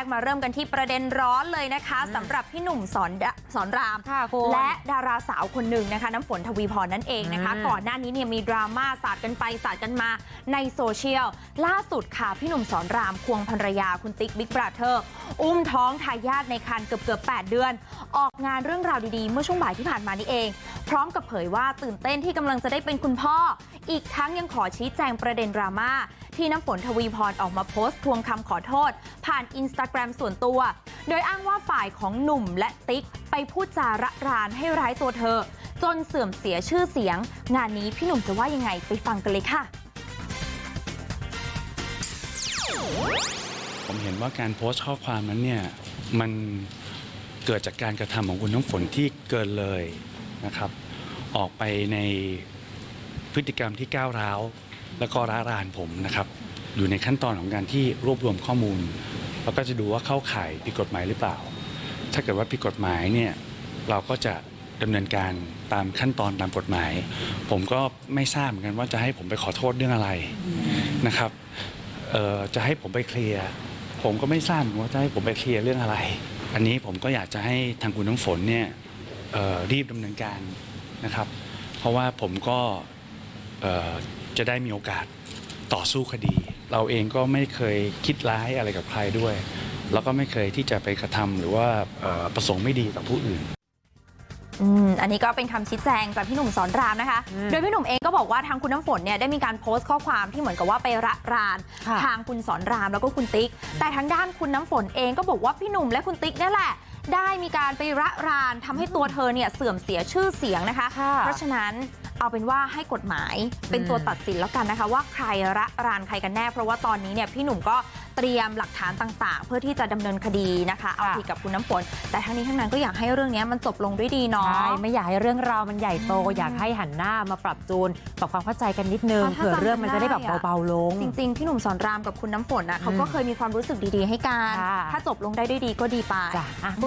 กมาเริ่มกันที่ประเด็นร้อนเลยนะคะสำหรับพี่หนุ่มสอนดะสอนรามค่ะคุณและดาราสาวคนหนึ่งนะคะน้ำฝนทวีพรนั่นเองนะคะอืมก่อนหน้านี้เนี่ยมีดราม่าสาดกันไปสาดกันมาในโซเชียลล่าสุดค่ะพี่หนุ่มสอนรามควงภรรยาคุณติ๊กบิ๊กบราเธอร์อุ้มท้องทายาทในครรภ์เกือบเกือบ8เดือน ออกงานเรื่องราวดีๆ เมื่อช่วงบ่ายที่ผ่านมานี่เองพร้อมกับ เผยว่าตื่นเต้นที่กำลังจะได้เป็นคุณพ่ออีกทั้งยังขอชี้แจงประเด็นดราม่าที่น้ำฝนทวีพรออกมาโพสต์ทวงคำขอโทษ ผ่านอินสตาแกรมส่วนตัว โดยอ้างว่าฝ่ายของหนุ่มและติ๊กไปพูดจาระรานให้ร้ายตัวเธอ จนเสื่อมเสียชื่อเสียง งานนี้พี่หนุ่มจะว่ายังไงไปฟังกันเลยค่ะ ผมเห็นว่าการโพสต์ข้อความนั้นเนี่ยมันเกิดจากการกระทำของคุณน้ำฝนที่เกินเลย นะครับ ออกไปในพฤติกรรมที่ก้าวร้าว แล้วก็ร้ารานผมนะครับ อยู่ในขั้นตอนของการที่รวบรวมข้อมูล แล้วก็จะดูว่าเข้าข่ายผิดกฎหมายหรือเปล่า ถ้าเกิดว่าผิดกฎหมายเนี่ยเราก็จะดำเนินการตามขั้นตอนตามกฎหมาย ผมก็ไม่ทราบเหมือนกันว่าจะให้ผมไปขอโทษเรื่องอะไรนะครับเอ่อจะให้ผมไปเคลียร์ผมก็ไม่ทราบว่าจะให้ผมไปเคลียร์เรื่องอะไร อันนี้ผมก็อยากจะให้ทางคุณน้ำฝนเนี่ย รีบดำเนินการนะครับ เพราะว่าผมก็เอ่อจะได้มีโอกาสต่อสู้คดี เราเองก็ไม่เคยคิดร้ายอะไรกับใครด้วย แล้วก็ไม่เคยที่จะไปกระทำหรือว่าเอ่อประสงค์ไม่ดีต่อผู้อื่นอืมอันนี้ก็เป็นคำชี้แจงจากพี่หนุ่มสอนรามนะคะอืมโดยพี่หนุ่มเองก็บอกว่าทางคุณน้ำฝนเนี่ยได้มีการโพสต์ข้อความที่เหมือนกับว่าไประรานค่ะทางคุณสอนรามแล้วก็คุณติ๊ก แต่ทางด้านคุณน้ำฝนเองก็บอกว่าพี่หนุ่มและคุณติ๊กเนี่ยแหละ ได้มีการไประรานทำให้ตัวเธอเนี่ยเสื่อมเสียชื่อเสียงนะคะค่ะเพราะฉะนั้นเอาเป็นว่าให้กฎหมายเป็นตัวตัดสินแล้วกันนะคะ ว่าใครระรานใครกันแน่ เพราะว่าตอนนี้เนี่ยพี่หนุ่มก็เตรียมหลักฐานต่างๆ เพื่อที่จะดำเนินคดีนะคะเอาค่ะผิดกับคุณน้ำฝนแต่ทั้งนี้ทั้งนั้นก็อยากให้เรื่องนี้มันจบลงด้วยดีเนาะใช่ไม่อยากให้เรื่องราวมันใหญ่โตอืมอยากให้หันหน้ามาปรับจูนปรับความเข้าใจกันนิดนึงอะถ้าเผื่อจำเรื่องมันจะได้แบบได้อะเบาๆลง จริงๆพี่หนุ่มสอนรามกับคุณน้ำฝนนะเขาก็อืมเคยมีความรู้สึกดีๆให้กันค่ะถ้าจบลงได้ด้วยดีก็ดีไปจ้ะอะคุณ